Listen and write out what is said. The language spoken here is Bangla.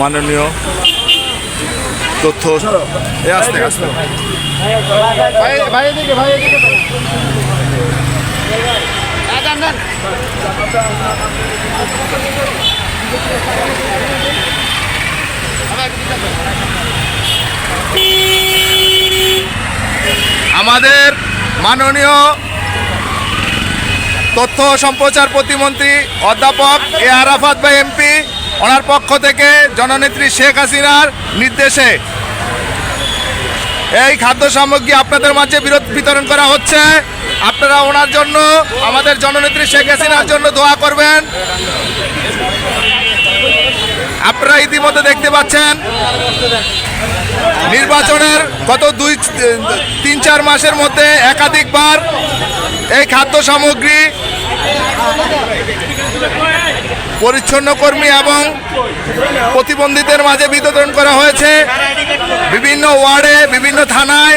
মাননীয় তথ্য এ আসতে আসতে। আমাদের মাননীয় তথ্য সম্প্রচার প্রতিমন্ত্রী অধ্যাপক এ আরাফাত ভাই এমপি ওনার পক্ষ থেকে জননেত্রী শেখ হাসিনার নির্দেশে এই খাদ্য সামগ্রী আপনাদের মাঝে বিরোধ বিতরণ করা হচ্ছে। আপনারা ওনার জন্য, আমাদের জননেত্রী শেখ হাসিনার জন্য দোয়া করবেন। আপনারা ইতিমধ্যে দেখতে পাচ্ছেন, নির্বাচনের গত দুই, তিন, চার মাসের মধ্যে একাধিকবার এই খাদ্য সামগ্রী পরিচ্ছন্ন কর্মী এবং প্রতিবন্ধীদের মাঝে বিতরণ করা হয়েছে। বিভিন্ন ওয়ার্ডে বিভিন্ন থানায়